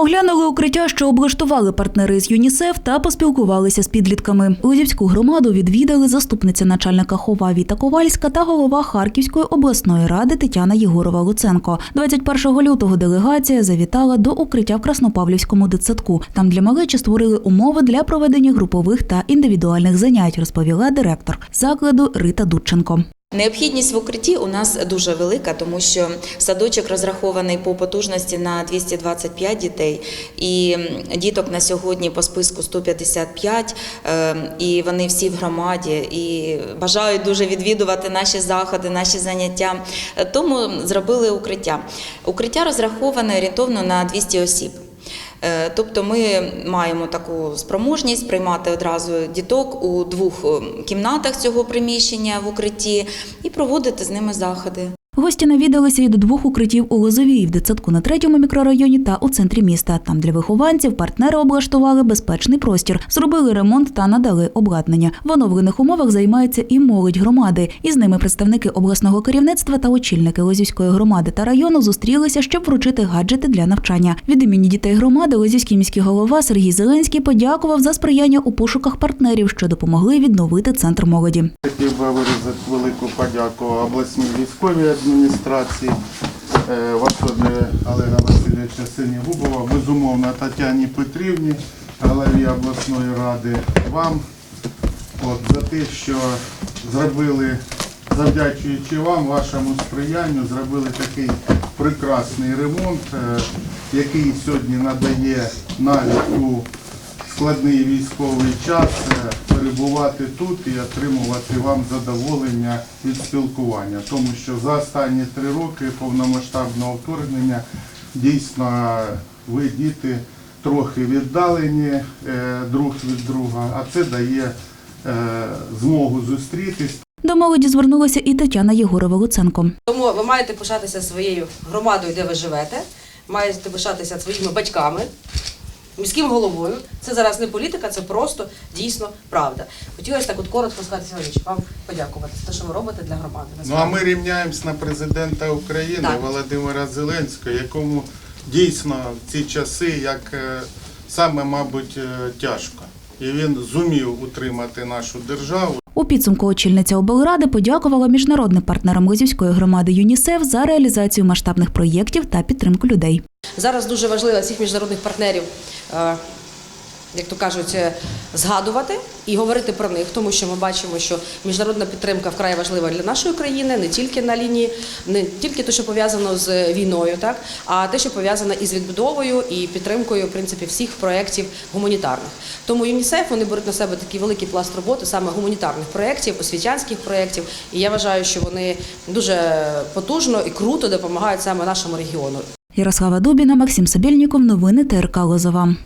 Оглянули укриття, що облаштували партнери з ЮНІСЕФ та поспілкувалися з підлітками. Лозівську громаду відвідали заступниця начальника хова Віта Ковальська та голова Харківської обласної ради Тетяна Єгорова Луценко. 21 лютого делегація завітала до укриття в Краснопавлівському дитсадку. Там для малечі створили умови для проведення групових та індивідуальних занять, розповіла директор закладу Рита Дудченко. Необхідність в укритті у нас дуже велика, тому що садочок розрахований по потужності на 225 дітей, і діток на сьогодні по списку 155, е, і вони всі в громаді і бажають дуже відвідувати наші заходи, наші заняття. Е, Тому зробили укриття. Укриття розраховане орієнтовно на 200 осіб. Е, Тобто ми маємо таку спроможність приймати одразу діток у двох е, кімнатах цього приміщення в укритті і проводити з ними заходи. Гості навідалися і до двох укриттів у Лозовій, в дитсадку на третьому мікрорайоні та у центрі міста. Там для вихованців партнери облаштували безпечний простір, зробили ремонт та надали обладнання. В оновлених умовах займається і молодь громади. І з ними представники обласного керівництва та очільники Лозівської громади та району зустрілися, щоб вручити гаджети для навчання. Від імені дітей громади Лозівський міський голова Сергій Зеленський подякував за сприяння у пошуках партнерів, що допомогли відновити центр молоді. Хотів би велику подяку обласній військовій адміністрації, е, Олега Васильовича Синігубова, безумовно Тетяні Петрівні, голові обласної ради, вам. От, за те, що зробили, завдячуючи вам, вашому сприянню, зробили такий прекрасний ремонт, е, який сьогодні надає навіть у складний військовий час е, перебувати тут і отримувати вам задоволення від спілкування. Тому що за останні три роки повномасштабного вторгнення дійсно ви діти трохи віддалені е, друг від друга, а це дає е, змогу зустрітись. До молоді звернулася і Тетяна Єгорова Луценко. Тому ви маєте пишатися своєю громадою, де ви живете, маєте пишатися своїми батьками, міським головою. Це зараз не політика, це просто дійсно правда. Хотілося так от коротко сказати сьогодні, вам подякувати за те, що ви робите для громади. Ну а ми рівняємось на президента України Так. Володимира Зеленського, якому дійсно в ці часи як е, саме, мабуть, е, тяжко. І він зумів утримати нашу державу. У підсумку очільниця облради подякувала міжнародним партнерам Лозівської громади ЮНІСЕФ за реалізацію масштабних проєктів та підтримку людей. Зараз дуже важливо всіх міжнародних партнерів, е, як то кажуть, е, згадувати і говорити про них, тому що ми бачимо, що міжнародна підтримка вкрай важлива для нашої країни, не тільки на лінії, не тільки те, що пов'язано з війною, так а те, що пов'язано із відбудовою і підтримкою в принципі всіх проєктів гуманітарних. Тому ЮНІСЕФ вони беруть на себе такий великий пласт роботи саме гуманітарних проєктів, освітянських проєктів. І я вважаю, що вони дуже потужно і круто допомагають саме нашому регіону. Ярослава Дубіна, Максим Сабєльніков. Новини ТРК Лозова.